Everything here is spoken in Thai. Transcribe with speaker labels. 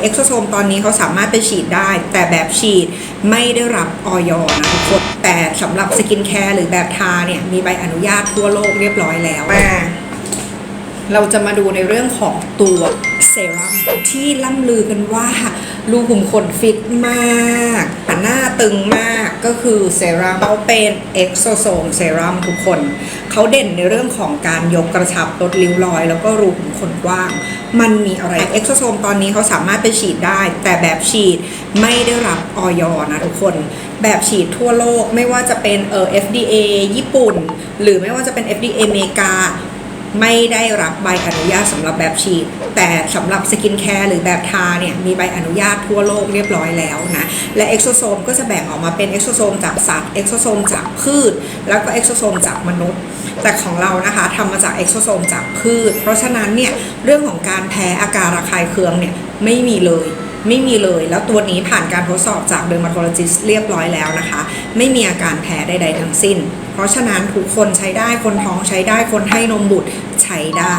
Speaker 1: เอ็กโซโซมตอนนี้เขาสามารถไปฉีดได้ แต่แบบฉีดไม่ได้รับออยนะทุกคนแต่สำหรับสกินแคร์หรือแบบทาเนี่ย มีใบอนุญาตทั่วโลกเรียบร้อยแล้วมาเราจะมาดูในเรื่องของตัวเซรั่มที่ล่ำลือกันว่ารูขุมขนฟิตมากหน้าตึงมาก ก็คือเซรั่มเขาเป็นเอ็กโซโซมเซรั่มทุกคน เขาเด่นในเรื่องของการยกกระชับลดริ้วรอย แล้วก็รูขุมขนกว้าง มันมีอะไรเอ็กโซโซมตอนนี้เขาสามารถไปฉีดได้ แต่แบบฉีดไม่ได้รับออยนะทุกคน แบบฉีดทั่วโลกไม่ว่าจะเป็นเอ่อ FDA ญี่ปุ่น หรือไม่ว่าจะเป็น FDA อเมริกา ไม่ได้รับใบอนุญาตสำหรับแบบฉีด แต่สำหรับสกินแคร์หรือแบบทาเนี่ยมีใบอนุญาตทั่วโลกเรียบร้อยแล้วนะและเอ็กโซโซมก็จะแบ่งออกมาเป็นเอ็กโซโซมจากสัตว์เอ็กโซโซมจากพืช แล้วก็เอ็กโซโซมจากมนุษย์ แต่ของเรานะคะทำมาจากเอ็กโซโซมจากพืช เพราะฉะนั้นเนี่ยเรื่องของการแพ้อาการระคายเคืองเนี่ยไม่มีเลย ไม่มีเลย แล้วตัวนี้ผ่านการทดสอบจากเดอร์มาโทโลจิสเรียบร้อยแล้วนะคะ ไม่มีอาการแพ้ใดๆทั้งสิ้น เพราะฉะนั้นทุกคนใช้ได้คนท้องใช้ได้คนให้นมบุตรใช้ได้